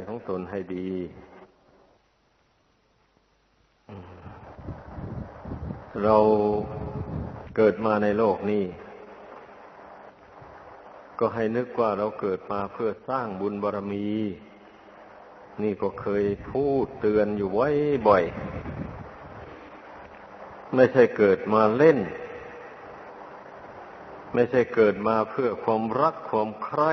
จของตนให้ดี เราเกิดมาในโลกนี้ ก็ให้นึกว่าเราเกิดมาเพื่อสร้างบุญบารรมี นี่ก็เคยพูดเตือนอยู่ไว้บ่อย ไม่ใช่เกิดมาเล่น ไม่ใช่เกิดมาเพื่อความรักความใคร่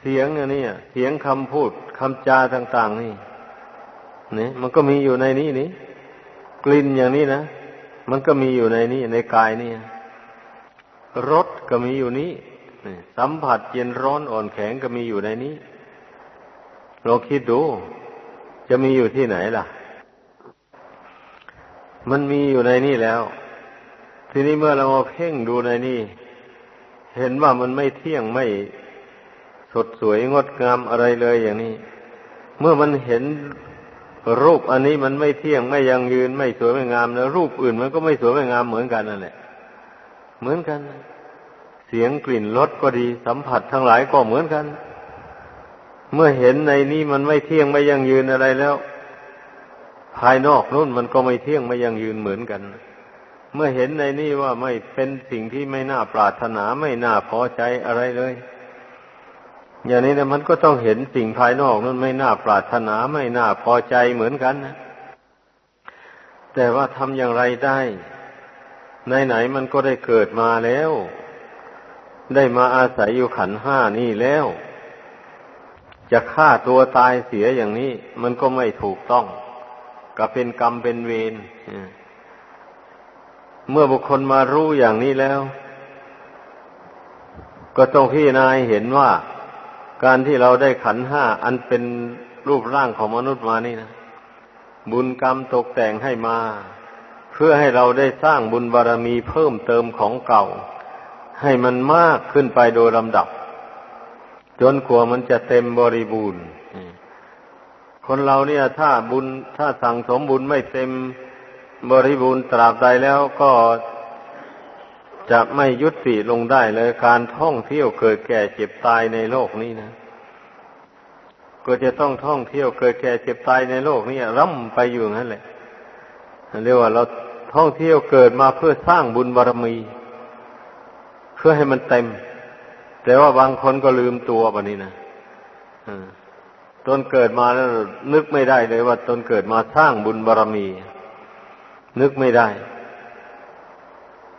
เสียงนี่เสียงคำพูดคำจาต่าง ๆ นี่นี่มันก็มีอยู่ในนี้นี่กลิ่นอย่างนี้นะมันก็มีอยู่ในนี้ในกายนี่รสก็มีอยู่นี้สัมผัสเย็นร้อนอ่อนแข็งก็มีอยู่ในนี้เราคิดดู จะมีอยู่ที่ไหนล่ะ มันมีอยู่ในนี่แล้ว ทีนี้เมื่อเรามาเพ่งดูในนี่ เห็นว่ามันไม่เที่ยงไม่ สดสวยงดงามอะไรเลยอย่างนี้ เมื่อมันเห็นรูปอันนี้มันไม่เที่ยงไม่ยังยืนไม่สวยไม่งามแล้ว รูปอื่นมันก็ไม่สวยไม่งามเหมือนกันนั่นแหละ เหมือนกัน เสียงกลิ่นรสก็ดีสัมผัสทั้งหลายก็เหมือนกัน เมื่อเห็นในนี้มันไม่เที่ยงไม่ยังยืนอะไรแล้ว ภายนอกนู่นมันก็ไม่เที่ยงไม่ยังยืนเหมือนกัน เมื่อเห็นในนี้ว่าไม่เป็นสิ่งที่ไม่น่าปรารถนาไม่น่าพอใจอะไรเลย อย่างนี้นะมันก็ต้องเห็นสิ่งภายนอกนั้นไม่น่าปรารถนาไม่น่าพอใจเหมือนกันนะ แต่ว่าทำอย่างไรได้ไหนๆมันก็ได้เกิดมาแล้ว ได้มาอาศัยอยู่ขันห้านี่แล้ว จะฆ่าตัวตายเสียอย่างนี้ มันก็ไม่ถูกต้องก็เป็นกรรมเป็นเวรเมื่อบุคคลมารู้อย่างนี้แล้ว ก็ต้องพี่นายเห็นว่า การที่เราได้ขันห้าอันเป็นรูปร่างของมนุษย์มานี่นะ บุญกรรมตกแต่งให้มา เพื่อให้เราได้สร้างบุญบารรมีเพิ่มเติมของเก่า ให้มันมากขึ้นไปโดยลำดับ จนกว่ามันจะเต็มบริบูรณ์คนเราเนี่ยถ้าบุญถ้าสั่งสมบุญไม่เต็มบริบูรณ์ตราบใดแล้วก็ จะไม่ยุติลงได้เลยการท่องเที่ยวเกิดแก่เจ็บตายในโลกนี้นะ ก็จะต้องท่องเที่ยวเกิดแก่เจ็บตายในโลกนี้ร่ำไปอยู่นั่นแหละเรียกว่าเราท่องเที่ยวเกิดมาเพื่อสร้างบุญบารรมี เพื่อให้มันเต็ม แต่ว่าบางคนก็ลืมตัวแบบนี้นะตนเกิดมาแล้วนึกไม่ได้เลยว่าตนเกิดมาสร้างบุญบารรมี นึกไม่ได้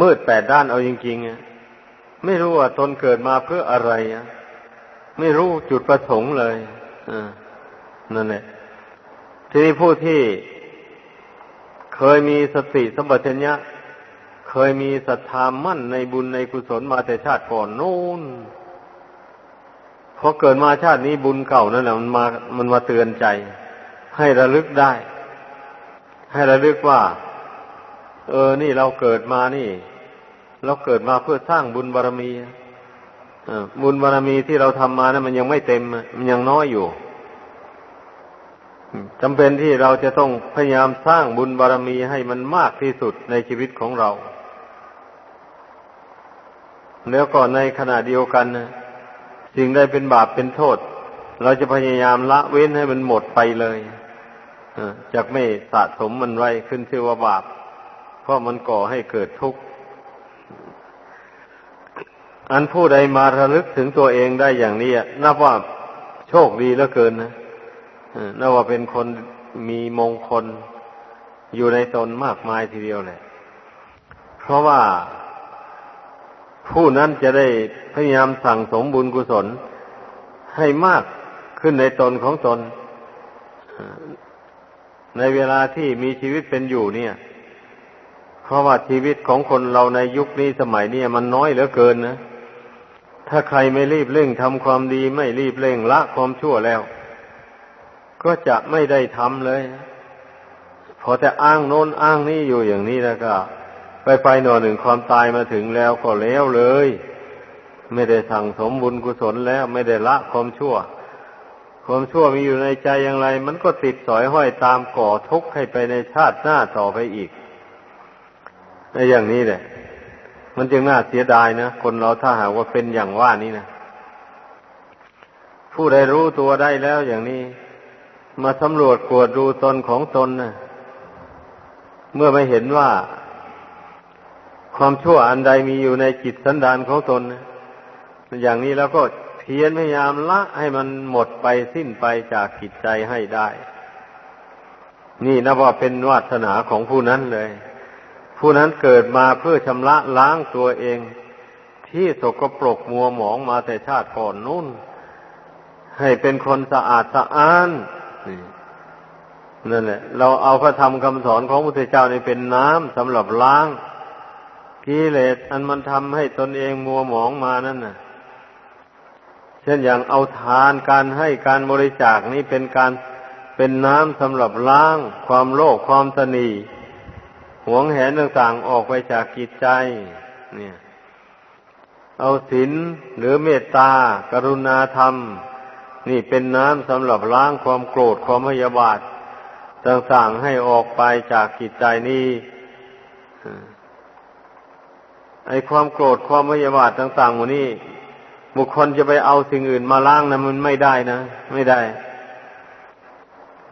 มืดแปดด้านเอาจริงๆไม่รู้ว่าตนเกิดมาเพื่ออะไรไม่รู้จุดประสงค์เลยนั่นแหละทีนี้ผู้ที่เคยมีสติสัมปชัญญะเคยมีศรัทธามั่นในบุญในกุศลมาแต่ชาติก่อนนู่นพอเกิดมาชาตินี้บุญเก่านั่นแหละมันมามันมาเตือนใจ ให้ระลึกได้ ให้ระลึกว่า เออ นี่เราเกิดมานี่ เราเกิดมาเพื่อสร้างบุญบารรมีบุญบารรมีที่เราทำมานะั้นมันยังไม่เต็ม มันยังน้อยอยู่จำเป็นที่เราจะต้องพยายามสร้างบุญบารรมีให้มันมากที่สุดในชีวิตของเรา แล้วก็ในขณะเดียวกันนะสิ่งใดเป็นบาปเป็นโทษ เราจะพยายามละเว้นให้มันหมดไปเลยจากไม่สะสมมันไว้ขึ้นชื่อว่าบาป เพราะมันก่อให้เกิดทุกข์ อันผู้ใดมาระลึกถึงตัวเองได้อย่างนี้นับว่าโชคดีเหลือเกินนะนับว่าเป็นคนมีมงคลอยู่ในตนมากมายทีเดียวแหละเพราะว่าผู้นั้นจะได้พยายามสั่งสมบุญกุศลให้มากขึ้นในตนของตน ในเวลาที่มีชีวิตเป็นอยู่เนี่ย เพราะว่าชีวิตของคนเราในยุคนี้สมัยนี้มันน้อยเหลือเกินนะ ถ้าใครไม่รีบเร่งทำความดีไม่รีบเร่งละความชั่วแล้ว ก็จะไม่ได้ทำเลย พอแต่อ้างโน้นอ้างนี่อยู่อย่างนี้แล้วก็ ไปไปหน่อหนึ่งความตายมาถึงแล้วก็แล้วเลย ไม่ได้สั่งสมบุญกุศลแล้ว ไม่ได้ละความชั่วความชั่วมีอยู่ในใจอย่างไร มันก็ติดสอยห้อยตามก่อทุกข์ให้ไปในชาติหน้าต่อไปอีก ในอย่างนี้แหละ มันจึงน่าเสียดายนะคนเราถ้าหากว่าเป็นอย่างว่านี้นะผู้ใดรู้ตัวได้แล้วอย่างนี้ มาสำรวจกวดดูตนของตนนะเมื่อไม่เห็นว่า ความชั่วอันใดมีอยู่ในจิตสันดานของตนนะอย่างนี้แล้วก็เพียรพยายามละให้มันหมดไปสิ้นไปจากจิตใจให้ได้ นี่นับว่าเป็นวาสนาของผู้นั้นเลย ผู้นั้นเกิดมาเพื่อชำระล้างตัวเอง ที่สกปรกมัวหมองมาแต่ชาติก่อนนู้นให้เป็นคนสะอาดสะอ้านนั่นแหละ เราเอาพระธรรมคำสอนของพระพุทธเจ้านี่เป็นน้ำสำหรับล้างกิเลสอันมันทำให้ตนเองมัวหมองมานั่นน่ะ เช่นอย่างเอาทานการให้การบริจาคนี่เป็นการเป็นน้ำสำหรับล้างความโลภความตนี หวงแหนต่างๆออกไปจากจิตใจ เนี่ย เอาศีลหรือเมตตา กรุณาธรรม นี่เป็นน้ำสำหรับล้างความโกรธความพยาบาท ต่างๆให้ออกไปจากจิตใจนี้ไอ้ความโกรธความพยาบาทต่างๆหมดนี้ บุคคลจะไปเอาสิ่งอื่นมาล้างนะมันไม่ได้นะ ไม่ได้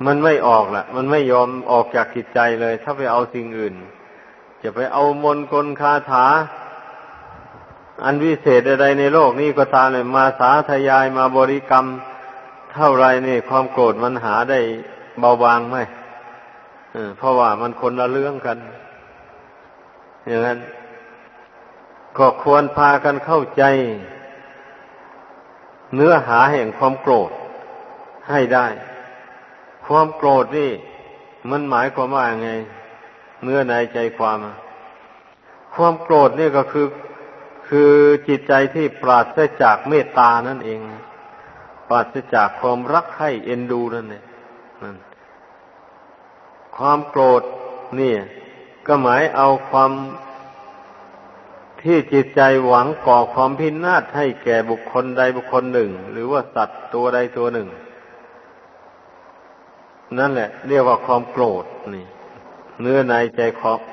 มันไม่ออกละมันไม่ยอมออกจากจิตใจเลย ถ้าไปเอาสิ่งอื่น จะไปเอามนกลคาถา อันวิเศษใดในโลกนี้ก็ตามเลยมาสาธยายมาบริกรรม เท่าไรนี่ความโกรธมันหาได้เบาบางไหมเพราะว่ามันคนละเรื่องกัน อย่างนั้นก็ควรพากันเข้าใจ เนื้อหาแห่งความโกรธให้ได้ ความโกรธนี่มันหมายความว่าไงเนื้อในใจความ ความโกรธนี่ก็คือคือจิตใจที่ปราศจากเมตตานั่นเอง ปราศจากความรักให้เอ็นดูนั่นเองนั่นความโกรธนี่ ก็หมายเอาความที่จิตใจหวังก่อความพินาศให้แก่บุคคลใดบุคคลหนึ่ง หรือว่าสัตว์ตัวใดตัวหนึ่ง นั่นแหละ เรียกว่าความโกรธนี่ เนื้อในใจ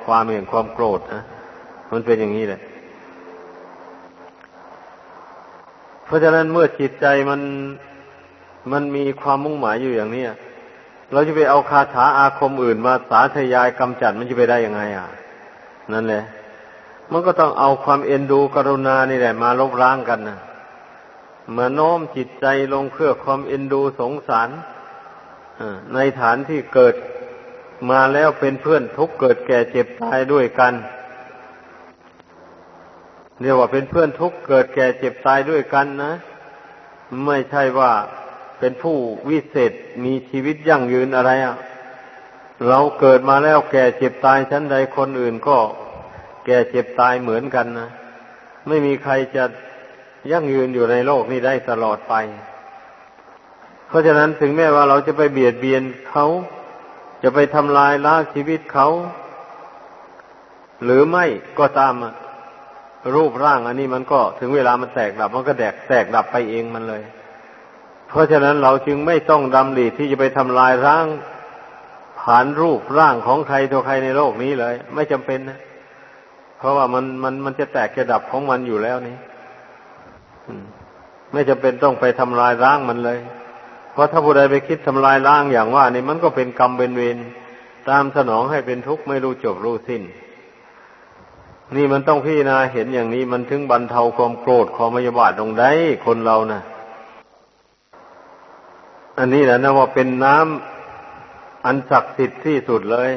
ความเห็นความโกรธนะมันเป็นอย่างนี้แหละ เพราะฉะนั้นเมื่อจิตใจมันมันมีความมุ่งหมายอยู่อย่างนี้เราจะไปเอาคาถาอาคมอื่นมาสาธยายกำจัดมันจะไปได้ยังไงอะ นั่นแหละ มันก็ต้องเอาความเอ็นดูกรุณานี่แหละ มาลบล้างกันนะเมื่อโน้มจิตใจลงเพื่อความเอ็นดูสงสาร ในฐานที่เกิดมาแล้วเป็นเพื่อนทุกเกิดแก่เจ็บตายด้วยกันเรียกว่าเป็นเพื่อนทุกเกิดแก่เจ็บตายด้วยกันนะ ไม่ใช่ว่าเป็นผู้วิเศษมีชีวิตยั่งยืนอะไรอะ่ะเราเกิดมาแล้วแก่เจ็บตายชั้นใดคนอื่นก็แก่เจ็บตายเหมือนกันนะ ไม่มีใครจะยั่งยืนอยู่ในโลกนี้ได้ตลอดไป เพราะฉะนั้นถึงแม้ว่าเราจะไปเบียดเบียนเขาจะไปทำลายล้างชีวิตเขา หรือไม่ก็ตามรูปร่างอันนี้มันก็ถึงเวลามันแตกดับ มันก็แดกแตกดับไปเองมันเลย เพราะฉะนั้นเราจึงไม่ต้องดำริที่จะไปทำลายร่างผ่านรูปร่างของใครตัวใครในโลกนี้เลย ไม่จำเป็นนะ เพราะว่ามันมันมันจะแตกจะดับของมันอยู่แล้วนี่ไม่จำเป็นต้องไปทำลายร่างมันเลย เพราะถ้าผู้ใดไปคิดทำลายร่างอย่างว่านี่มันก็เป็นกรรมเป็นเวรตามสนองให้เป็นทุกข์ไม่รู้จบรู้สิ้น นี่มันต้องพิจารณาเห็นอย่างนี้มันถึงบรรเทาความโกรธความพยาบาทลงได้คนเรานะ่ะ อันนี้แหละนะว่าเป็นน้ำอันศักดิ์สิทธิ์ที่สุดเลย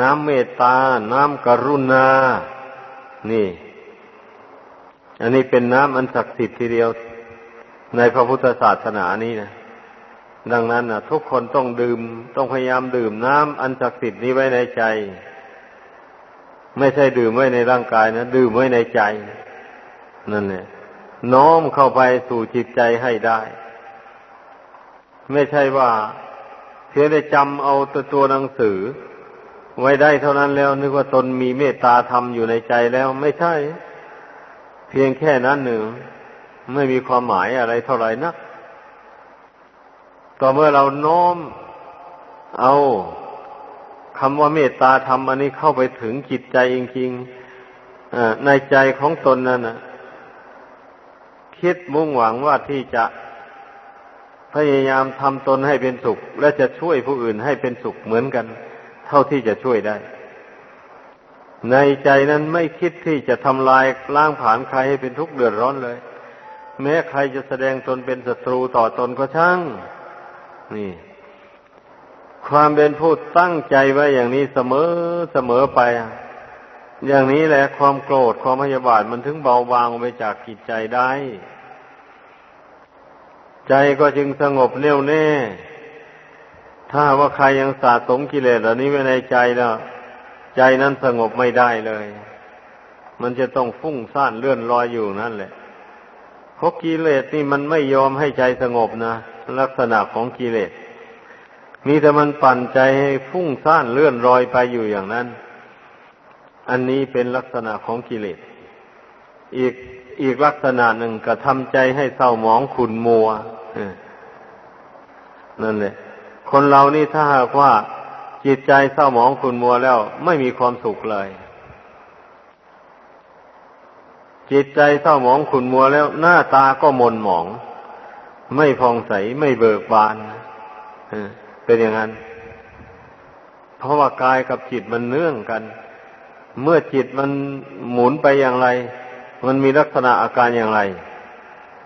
น้ำเมตตา น้ำกรุณา นี่ อันนี้เป็นน้ำอันศักดิ์สิทธิ์ทีเดียว ในพระพุทธศาสนานี้นะดังนั้นนะทุกคนต้องดื่ม ต้องพยายามดื่มน้ำอันศักดิ์สิทธิ์นี้ไว้ในใจ ไม่ใช่ดื่มไว้ในร่างกายนะดื่มไว้ในใจ นั่นแหละน้อมเข้าไปสู่จิตใจให้ได้ ไม่ใช่ว่าเพียงได้จำเอาตัวตัวหนังสือ ไว้ได้เท่านั้นแล้ว นึกว่าตนมีเมตตาธรรมอยู่ในใจแล้ว ไม่ใช่ เพียงแค่นั้นหนึ่ง ไม่มีความหมายอะไรเท่าไหร่นัก ต่อเมื่อเราน้อมเอาคำว่าเมตตาธรรมอันนี้เข้าไปถึงจิตใจจริงๆในใจของตนนั่นนะคิดมุ่งหวังว่าที่จะพยายามทำตนให้เป็นสุข และจะช่วยผู้อื่นให้เป็นสุขเหมือนกัน เท่าที่จะช่วยได้ ในใจนั้นไม่คิดที่จะทำลายล้างผลาญใครให้เป็นทุกข์เดือดร้อนเลย แม้ใครจะแสดงตนเป็นศัตรูต่อตนก็ช่าง นี่ ความเป็นผู้ตั้งใจไว้อย่างนี้เสมอเสมอไป อย่างนี้แหละความโกรธความพยาบาทมันถึงเบาบางไปจากจิตใจได้ ใจก็จึงสงบแน่วแน่ ถ้าว่าใครยังสะสมกิเลสเหล่านี้ไว้ในใจแล้วใจนั้นสงบไม่ได้เลย มันจะต้องฟุ้งซ่านเลื่อนลอยอยู่นั่นแหละ เพราะกิเลสนี่มันไม่ยอมให้ใจสงบนะลักษณะของกิเลสมีแต่มันปั่นใจให้ฟุ้งซ่านเลื่อนลอยไปอยู่อย่างนั้น อันนี้เป็นลักษณะของกิเลสอีกอีกลักษณะหนึ่งก็ทำใจให้เศร้าหมองขุนมัวนั่นแหละ คนเรานี่ถ้าหากว่าจิตใจเศร้าหมองขุนมัวแล้ว ไม่มีความสุขเลย จิตใจเศร้าหมองขุนมัวแล้ว หน้าตาก็มนหมอง ไม่ผ่องใสไม่เบิกบานเป็นอย่างนั้น เพราะว่ากายกับจิตมันเนื่องกัน เมื่อจิตมันหมุนไปอย่างไร มันมีลักษณะอาการอย่างไร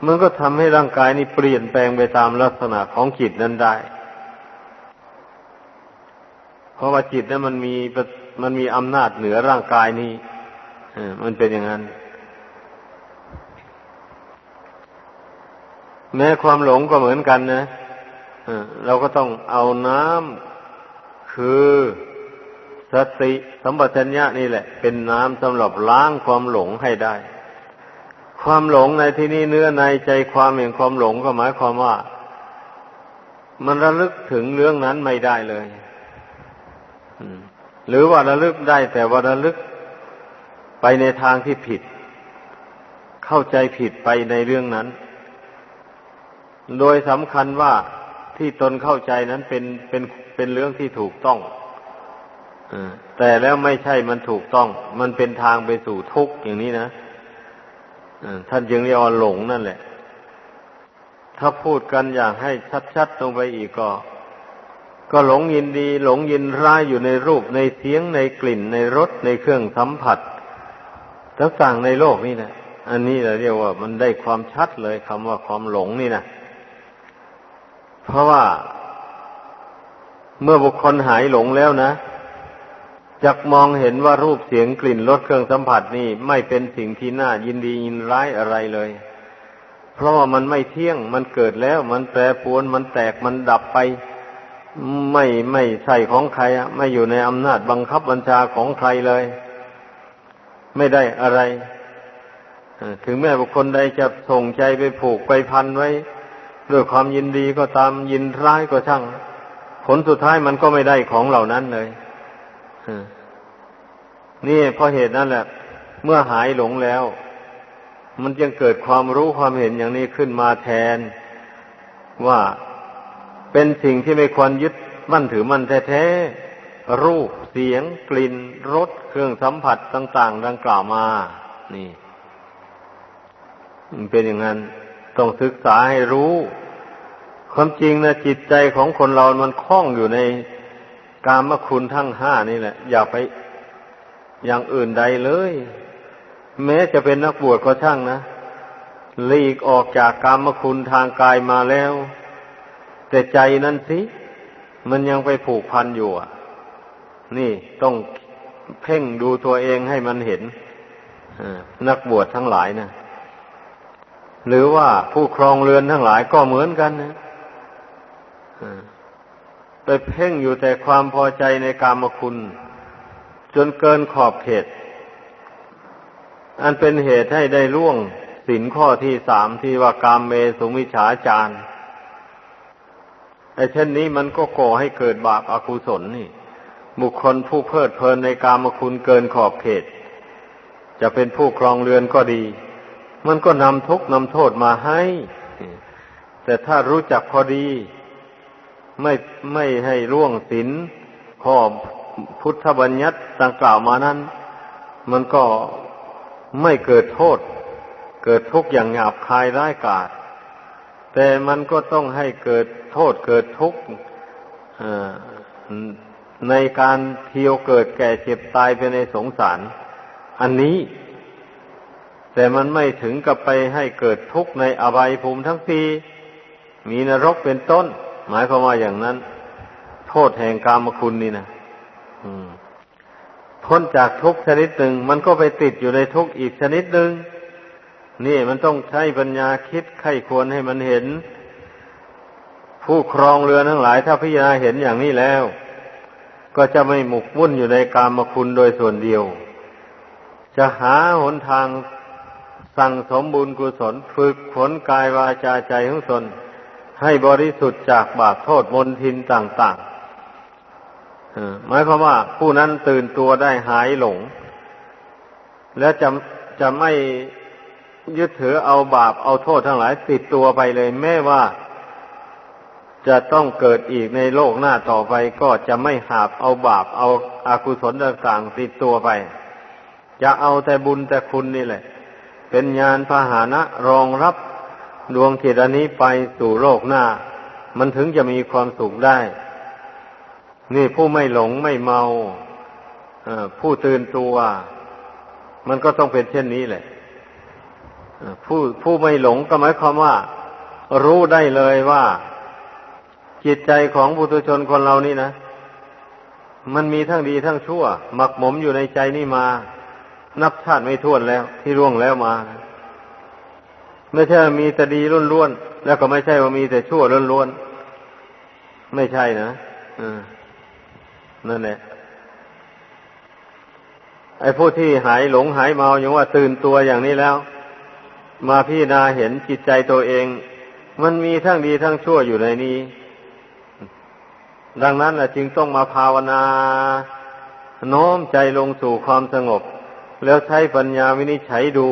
มันก็ทำให้ร่างกายนี้เปลี่ยนแปลงไปตามลักษณะของจิตนั้นได้ เพราะว่าจิตนั้นมันมีมันมีอำนาจเหนือร่างกายนี้มันเป็นอย่างนั้น แม้ความหลงก็เหมือนกันนะเราก็ต้องเอาน้ำคือสติสัมปชัญญะนี่แหละ เป็นน้ำสำหรับล้างความหลงให้ได้ ความหลงในที่นี้เนื้อในใจความแห่งความหลงก็หมายความว่า มันระลึกถึงเรื่องนั้นไม่ได้เลยหรือว่าระลึกได้แต่ว่าระลึกไปในทางที่ผิด เข้าใจผิดไปในเรื่องนั้น โดยสำคัญว่าที่ตนเข้าใจนั้นเป็นเป็นเป็นเรื่องที่ถูกต้องแต่แล้วไม่ใช่มันถูกต้อง มันเป็นทางไปสู่ทุกข์อย่างนี้นะท่านจึงเรียกว่าหลงนั่นแหละ ถ้าพูดกันอย่างให้ชัดๆลงไปอีกก็ ก็หลงยินดี หลงยินร้ายอยู่ในรูปในเสียงในกลิ่นในรสในเครื่องสัมผัสต่างๆในโลกนี่นะอันนี้เราเรียกว่ามันได้ความชัดเลยคำว่าความหลงนี่นะ เพราะว่าเมื่อบุคคลหายหลงแล้วนะจักมองเห็นว่ารูปเสียงกลิ่นรสเครื่องสัมผัสนี่ไม่เป็นสิ่งที่น่ายินดียินร้ายอะไรเลย เพราะว่ามันไม่เที่ยงมันเกิดแล้ว มันแปรปรวนมันแตกมันดับไป ไม่ไม่ใส่ของใครไม่อยู่ในอำนาจบังคับบัญชาของใครเลย ไม่ได้อะไรถึงแม้บุคคลใดจะส่งใจไปผูกไปพันไว้ ด้วยความยินดีก็ตามยินร้ายก็ช่าง ผลสุดท้ายมันก็ไม่ได้ของเหล่านั้นเลยนี่เพราะเหตุนั้นแหละ เมื่อหายหลงแล้ว มันจึงเกิดความรู้ความเห็นอย่างนี้ขึ้นมาแทน ว่าเป็นสิ่งที่ไม่ควรยึดมั่นถือมั่นแท้ๆรูปเสียง กลิ่นรสเครื่องสัมผัสต่าง ๆ ดังกล่าวมา นี่ เป็นอย่างนั้น ต้องศึกษาให้รู้ ความจริงนะจิตใจของคนเรา มันคล้องอยู่ในกามคุณทั้งห้านี่แหละ อย่าไปอย่างอื่นใดเลย แม้จะเป็นนักบวชก็ช่างนะหลีกออกจากกามคุณทางกายมาแล้ว แต่ใจนั้นสิ มันยังไปผูกพันอยู่อะ นี่ต้องเพ่งดูตัวเองให้มันเห็นนักบวชทั้งหลายนะ หรือว่าผู้ครองเรือนทั้งหลายก็เหมือนกันนะไปเพ่งอยู่แต่ความพอใจในกามคุณ จนเกินขอบเขต อันเป็นเหตุให้ได้ล่วงสินข้อที่สามที่ว่ากามเมสุมิฉาจารไอ้เช่นนี้มันก็ก่อให้เกิดบาปอากุศลนี่ บุคคลผู้เพลิดเพลินในกามคุณเกินขอบเขต จะเป็นผู้ครองเรือนก็ดี มันก็นำทุกข์นำโทษมาให้ แต่ถ้ารู้จักพอดี ไม่ไม่ให้ร่วงศีลข้อพุทธบัญญัติต่างกล่าวมานั้น มันก็ไม่เกิดโทษ เกิดทุกข์อย่างหยาบคายร้ายกาจแต่มันก็ต้องให้เกิดโทษเกิดทุกข์ในการเที่ยวเกิดแก่เจ็บตายไปในสงสาร อันนี้ แต่มันไม่ถึงกับไปให้เกิดทุกข์ในอบายภูมิทั้งปีมีนรกเป็นต้น หมายความว่าอย่างนั้น โทษแห่งกามคุณนี่นะพ้นจากทุกชนิดหนึ่ง มันก็ไปติดอยู่ในทุกอีกชนิดหนึ่งนี่มันต้องใช้ปัญญาคิดไข้ควรให้มันเห็น ผู้ครองเรือทั้งหลาย ถ้าพิจารณาเห็นอย่างนี้แล้ว ก็จะไม่หมกมุ่นอยู่ในกามคุณโดยส่วนเดียว จะหาหนทาง สั่งสมบุญกุศลฝึกผลกายวาจาใจของตนให้บริสุทธิ์จากบาปโทษมนทินต่างๆหมายความว่าผู้นั้นตื่นตัวได้หายหลง และจะจะไม่ยึดถือเอาบาปเอาโทษทั้งหลายติดตัวไปเลย แม้ว่า จะต้องเกิดอีกในโลกหน้าต่อไปก็จะไม่หาบเอาบาปเอาอากุศลต่างๆติดตัวไป จะเอาแต่บุญแต่คุณนี่แหละ เป็นญาณพาหานะรองรับดวงจิตอันนี้ไปสู่โลกหน้า มันถึงจะมีความสุขได้ นี่ผู้ไม่หลงไม่เมาผู้ตื่นตัว มันก็ต้องเป็นเช่นนี้แหละผู้ผู้ไม่หลงก็หมายความว่า รู้ได้เลยว่าจิตใจของบุตุชนคนเรานี่นะ มันมีทั้งดีทั้งชั่ว หมักหมมอยู่ในใจนี่มา นับชาติไม่ท้วนแล้ว ที่ร่วงแล้วมา ไม่ใช่มีแต่ดีล้วนๆแล้วก็ไม่ใช่ว่ามีแต่ชั่วล้วนๆไม่ใช่นะนั่นแหละไอ้ผู้ที่หายหลงหายเมาอย่างว่าตื่นตัวอย่างนี้แล้ว มาพิจารณาเห็นจิตใจตัวเอง มันมีทั้งดีทั้งชั่วอยู่ในนี้ ดังนั้นแหละจึงต้องมาภาวนา โน้มใจลงสู่ความสงบ แล้วใช้ปัญญาวินิจฉัยดู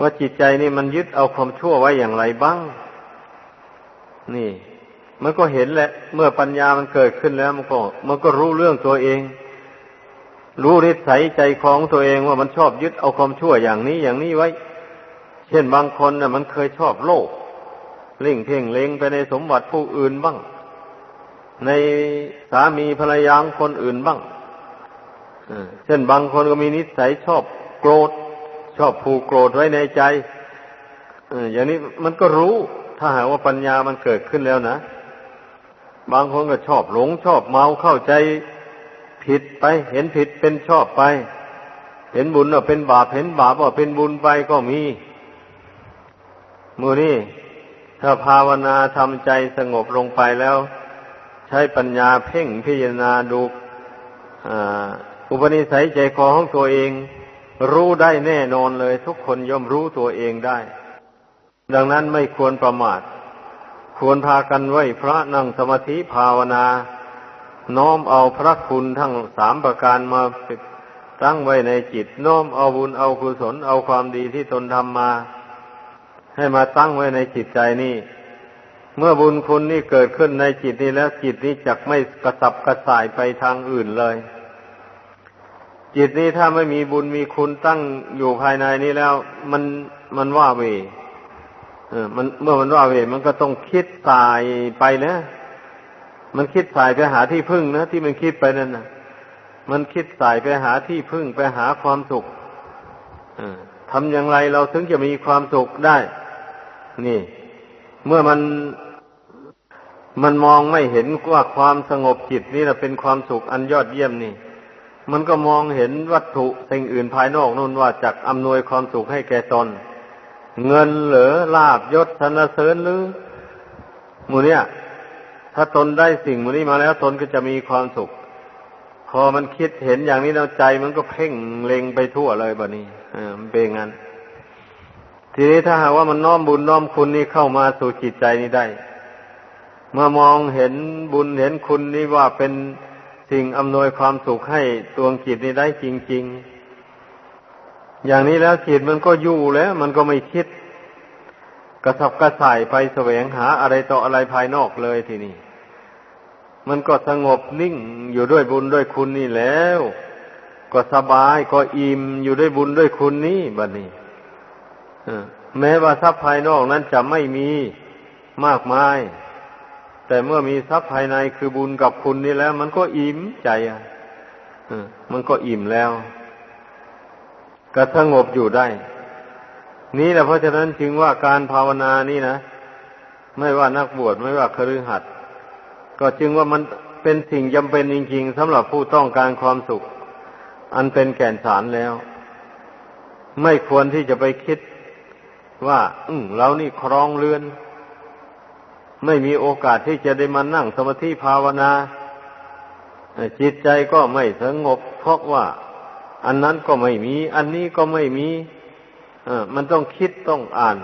ว่าจิตใจนี่มันยึดเอาความชั่วไว้อย่างไรบ้าง นี่ มันก็เห็นแหละ เมื่อปัญญามันเกิดขึ้นแล้ว มันก็ มันก็รู้เรื่องตัวเอง รู้นิสัยใจของตัวเองว่ามันชอบยึดเอาความชั่วอย่างนี้อย่างนี้ไว้ เช่นบางคนน่ะ มันเคยชอบโลกเล่งเพ่งเล็งไปในสมบัติผู้อื่นบ้าง ในสามีภรรยาคนอื่นบ้าง เช่นบางคนก็มีนิสัยชอบโกรธ ชอบผูกโกรธไว้ในใจอย่างนี้มันก็รู้ถ้าหากว่าปัญญามันเกิดขึ้นแล้วนะบางคนก็ชอบหลงชอบเมาเข้าใจผิดไป เห็นผิดเป็นชอบไป เห็นบุญว่าเป็นบาปเห็นบาปว่าเป็นบุญไปก็มีมือนี่ถ้าภาวนาทำใจสงบลงไปแล้ว ใช้ปัญญาเพ่งพิจารณาดู อุปนิสัยใจคอของตัวเอง รู้ได้แน่นอนเลย ทุกคนย่อมรู้ตัวเองได้ ดังนั้นไม่ควรประมาท ควรพากันไหวพระนั่งสมาธิภาวนา น้อมเอาพระคุณทั้งสามประการมาตั้งไว้ในจิตโน้มเอาบุญเอากุศลเอาความดีที่ตนทำมา ให้มาตั้งไว้ในจิตใจนี่เมื่อบุญคุณนี่เกิดขึ้นในจิตนี้แล้วจิตนี้จักไม่กระสับกระส่ายไปทางอื่นเลย จิตนี้ถ้าไม่มีบุญมีคุณตั้งอยู่ภายในนี้แล้ว มันมันว่าเวเออ มันเมื่อมันว่าเวมันก็ต้องคิดสายไปนะมันคิดสายไปหาที่พึ่งนะที่มันคิดไปนั่นนะมันคิดสายไปหาที่พึ่งไปหาความสุขทำอย่างไรเราถึงจะมีความสุขได้ นี่ เมื่อมันมันมองไม่เห็นว่าความสงบจิตนี่แหละเป็นความสุขอันยอดเยี่ยมนี่ มันก็มองเห็นวัตถุสิ่งอื่นภายนอกนู่นว่าจักอำนวยความสุขให้แก่ตน เงินเหลือลาบยศสนเสริญหรือหมูเนี่ย ถ้าตนได้สิ่งมูนี้มาแล้วตนก็จะมีความสุข พอมันคิดเห็นอย่างนี้แล้วใจมันก็เพ่งเล็งไปทั่วเลยแบบนี้อ่ามันเป็นงั้น ทีนี้ถ้าหากว่ามันน้อมบุญน้อมคุณนี้เข้ามาสู่จิตใจนี้ได้ เมื่อมองเห็นบุญเห็นคุณนี้ว่าเป็น สิ่งอำนวยความสุขให้ตัวจิตนี้ได้จริง ๆ อย่างนี้แล้วจิตมันก็อยู่แล้ว มันก็ไม่คิด กระสับกระส่ายไปแสวงหาอะไรต่ออะไรภายนอกเลยทีนี้มันก็สงบนิ่งอยู่ด้วยบุญด้วยคุณนี่แล้ว ก็สบายก็อิ่มอยู่ด้วยบุญด้วยคุณนี่บัดนี้แม้ว่าทรัพย์ภายนอกนั้นจะไม่มีมากมาย แต่เมื่อมีทรัพย์ภายในคือบุญกับคุณนี่แล้ว มันก็อิ่มใจอะมันก็อิ่มแล้ว ก็สงบอยู่ได้ นี่แหละเพราะฉะนั้นจึงว่าการภาวนานี่นะ ไม่ว่านักบวชไม่ว่าคฤหัสถ์ก็จึงว่ามันเป็นสิ่งจำเป็นจริงๆสำหรับผู้ต้องการความสุข อันเป็นแก่นสารแล้ว ไม่ควรที่จะไปคิดว่า อืเรานี่ครองเรือน ไม่มีโอกาสที่จะได้มานั่งสมาธิภาวนาจิตใจก็ไม่สงบ เพราะว่า อันนั้นก็ไม่มี อันนี้ก็ไม่มีมันต้องคิดต้องอ่าน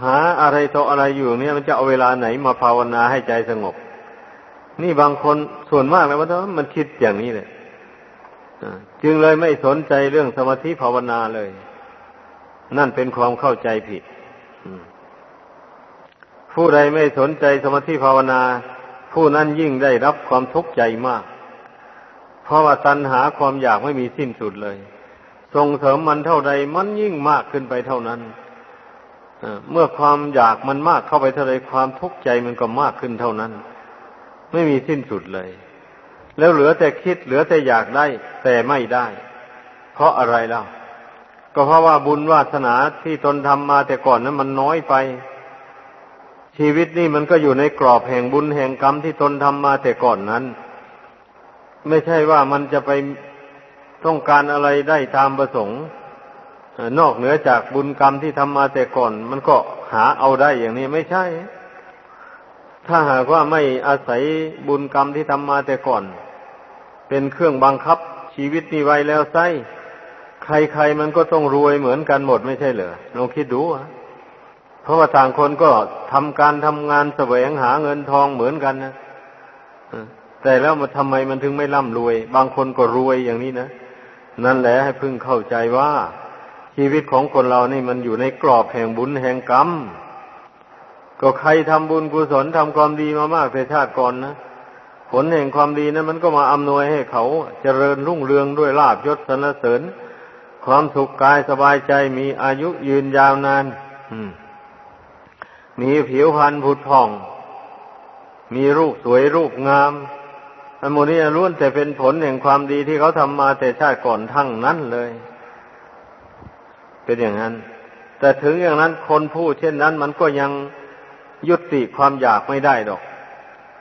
หาอะไรต่ออะไรอยู่เนี่ยมันจะเอาเวลาไหนมาภาวนาให้ใจสงบ นี่บางคนส่วนมากแล้วว่ามันคิดอย่างนี้เลยจึงเลยไม่สนใจเรื่องสมาธิภาวนาเลย นั่นเป็นความเข้าใจผิด ผู้ใดไม่สนใจสมาธิภาวนา ผู้นั้นยิ่งได้รับความทุกข์ใจมาก เพราะว่าตัณหาความอยากไม่มีสิ้นสุดเลย ส่งเสริมมันเท่าใดมันยิ่งมากขึ้นไปเท่านั้นเมื่อความอยากมันมากเข้าไปเท่าไรความทุกข์ใจมันก็มากขึ้นเท่านั้น ไม่มีสิ้นสุดเลย แล้วเหลือแต่คิดเหลือแต่อยากได้ แต่ไม่ได้ เพราะอะไรเล่าก็เพราะว่าบุญวาสนาที่ตนทำมาแต่ก่อนนั้นมันน้อยไป ชีวิตนี่มันก็อยู่ในกรอบแห่งบุญแห่งกรรมที่ตนทำมาแต่ก่อนนั้น ไม่ใช่ว่ามันจะไปต้องการอะไรได้ตามประสงค์นอกเหนือจากบุญกรรมที่ทำมาแต่ก่อน มันก็หาเอาได้อย่างนี้ไม่ใช่ ถ้าหากว่าไม่อาศัยบุญกรรมที่ทำมาแต่ก่อน เป็นเครื่องบังคับชีวิตนี้ไว้แล้วไซใครๆมันก็ต้องรวยเหมือนกันหมดไม่ใช่เหรอลองคิดดู เพราะว่าต่างคนก็ทำการทำงานแสวงหาเงินทองเหมือนกันนะแต่แล้วมันทำไมมันถึงไม่ร่ำรวย บางคนก็รวยอย่างนี้นะนั่นแหละให้พึ่งเข้าใจว่า ชีวิตของคนเรานี่มันอยู่ในกรอบแห่งบุญแห่งกรรมก็ใครทำบุญกุศลทำความดีมามากในชาติก่อนนะผลแห่งความดีนะั้นมันก็มาอำนวยให้เขาเจริญรุ่งเรืองด้วยลาบยศสรรเสริญ ความสุขกายสบายใจมีอายุยืนยาวนานมี มีผิวพรรณผุดผ่อง มีรูปสวยรูปงามอันโมนี้ล้วนแต่เป็นผลแห่งความดีที่เขาทำมาแต่ชาติก่อนทั้งนั้นเลย เป็นอย่างนั้น แต่ถึงอย่างนั้นคนพูดเช่นนั้น มันก็ยังยุติความอยากไม่ได้ดอก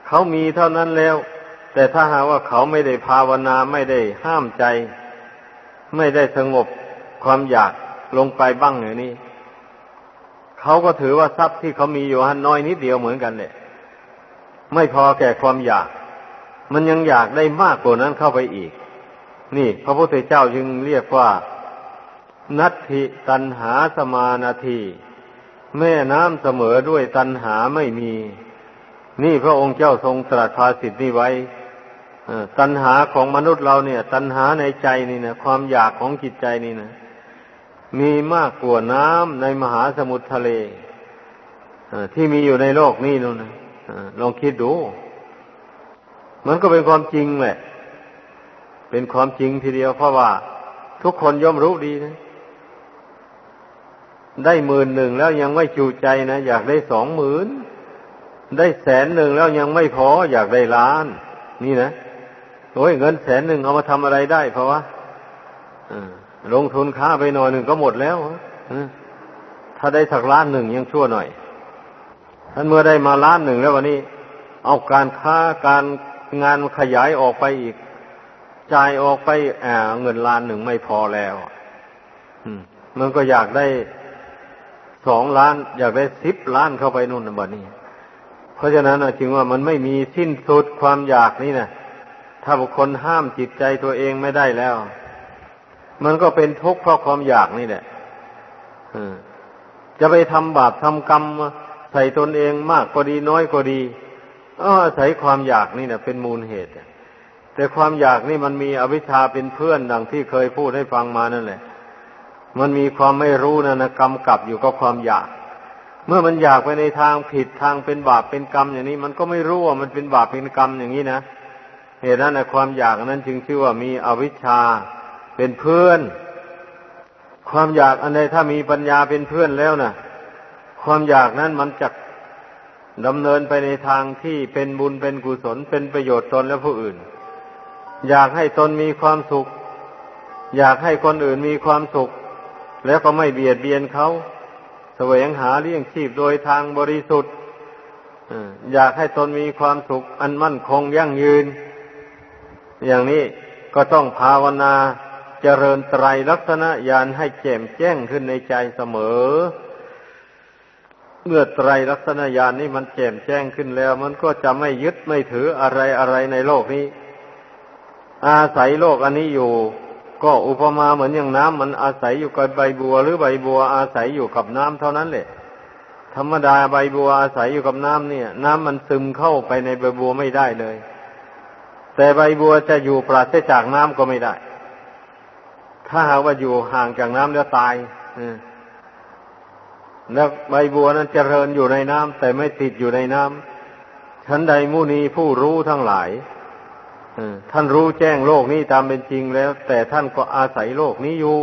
เขามีเท่านั้นแล้ว แต่ถ้าหาว่าเขาไม่ได้ภาวนาไม่ได้ห้ามใจ ไม่ได้สงบความอยากลงไปบ้างอย่างนี้ เขาก็ถือว่าทรัพย์ที่เขามีอยู่หันน้อยนิดเดียวเหมือนกันเลยไม่พอแก่ความอยาก มันยังอยากได้มากกว่านั้นเข้าไปอีก นี่ พระพุทธเจ้าจึงเรียกว่า นัตถิตันหาสมานาที แม่น้ำเสมอด้วยตันหาไม่มี นี่พระองค์เจ้าทรงตรัสภาสิทธินี้ไว้ตัณหาของมนุษย์เราเนี่ย ตัณหาในใจนี่นะความอยากของจิตใจนี่นะ มีมากกว่าน้ำในมหาสมุทรทะเลที่มีอยู่ในโลกนี่นู่นะลองคิดดู มันก็เป็นความจริงแหละ เป็นความจริงทีเดียวเพราะว่า ทุกคนย่อมรู้ดีนะ ได้หมื่นหนึ่งแล้วยังไม่จูใจนะ อยากได้สองหมื่นได้แสนหนึ่งแล้วยังไม่พอ อยากได้ล้าน นี่นะโอ้ยเงินแสนหนึ่งเอามาทำอะไรได้เพราะว่า ลงทุนค้าไปหน่อยหนึ่งก็หมดแล้วถ้าได้สักล้านหนึ่งยังชั่วหน่อยท่านเมื่อได้มาล้านหนึ่งแล้ววันนี้ เอาการค้าการงานขยายออกไปอีกจ่ายออกไปอ่าเงินล้านหนึ่งไม่พอแล้วมันก็อยากได้สองล้าน อยากได้สิบล้านเข้าไปนู่นนบัดนี้ เพราะฉะนั้นจึงว่ามันไม่มีสิ้นสุดความอยากนี่นะถ้าบุคคลห้ามจิตใจตัวเองไม่ได้แล้ว มันก็เป็นทุกข์เพราะความอยากนี่แหละจะไปทำบาปทำกรรมใส่ตนเองมากก็ดีน้อยก็ดีอาศัยความอยากนี่นะเป็นมูลเหตุแต่ความอยากนี่มันมีอวิชชาเป็นเพื่อนดังที่เคยพูดให้ฟังมานั่นแหละ มันมีความไม่รู้นะนะกำกับอยู่กับความอยาก เมื่อมันอยากไปในทางผิดทางเป็นบาปเป็นกรรมอย่างนี้ มันก็ไม่รู้ว่ามันเป็นบาปเป็นกรรมอย่างนี้นะเหตุนั้นนะความอยากนั้นจึงชื่อว่ามีอวิชชา เป็นเพื่อน ความอยากอันใดถ้ามีปัญญาเป็นเพื่อนแล้วนะความอยากนั้นมันจะดำเนินไปในทางที่เป็นบุญเป็นกุศลเป็นประโยชน์ตนและผู้อื่น อยากให้ตนมีความสุข อยากให้คนอื่นมีความสุข แล้วก็ไม่เบียดเบียนเขาแสวงหาเลี้ยงชีพโดยทางบริสุทธิ์อยากให้ตนมีความสุข อันมั่นคงยั่งยืน อย่างนี้ก็ต้องภาวนา เจริญไตรลักษณะญาณให้แจ่มแจ้งขึ้นในใจเสมอ เมื่อไตรลักษณญาณนี้มันแจ่มแจ้งขึ้นแล้ว มันก็จะไม่ยึดไม่ถืออะไรอะไรในโลกนี้ อาศัยโลกอันนี้อยู่ ก็อุปมาเหมือนอย่างน้ำมันอาศัยอยู่กับใบบัว หรือใบบัวอาศัยอยู่กับน้ำเท่านั้นแหละธรรมดาใบบัวอาศัยอยู่กับน้ำเนี่ย น้ำมันซึมเข้าไปในใบบัวไม่ได้เลย แต่ใบบัวจะอยู่ปราศจากน้ำก็ไม่ได้ ถ้าหากว่าอยู่ห่างจากน้ำแล้วตายแล้วใบบัวนั้นเจริญอยู่ในน้ำแต่ไม่ติดอยู่ในน้ำฉันใดมุนีผู้รู้ทั้งหลายท่านรู้แจ้งโลกนี้ตามเป็นจริงแล้ว แต่ท่านก็อาศัยโลกนี้อยู่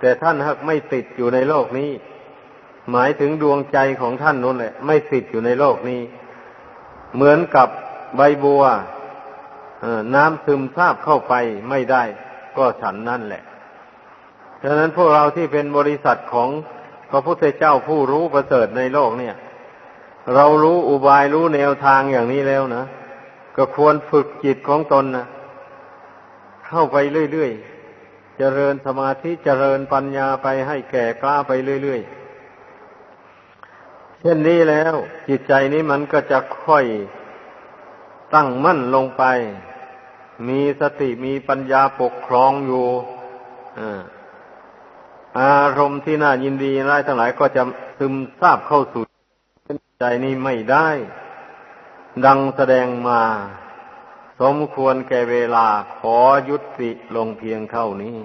แต่ท่านหากไม่ติดอยู่ในโลกนี้ หมายถึงดวงใจของท่านนั่นแหละ ไม่ติดอยู่ในโลกนี้ เหมือนกับใบบัวน้ำซึมซาบเข้าไปไม่ได้ ก็ฉันนั่นแหละฉะนั้นพวกเราที่เป็นบริษัทของพระพุทธเจ้าผู้รู้ประเสริฐในโลกเนี่ย เรารู้อุบายรู้แนวทางอย่างนี้แล้วนะก็ควรฝึกจิตของตนนะเข้าไปเรื่อยๆเจริญสมาธิเจริญปัญญาไปให้แก่กล้าไปเรื่อยๆเช่นนี้แล้ว จิตใจนี้มันก็จะค่อยตั้งมั่นลงไป มีสติมีปัญญาปกครองอยู่อารมณ์ที่น่ายินดีร้ายทั้งหลายก็จะซึมซาบเข้าสู่ใจนี้ไม่ได้ ดังแสดงมา สมควรแก่เวลาขอยุติลงเพียงเท่านี้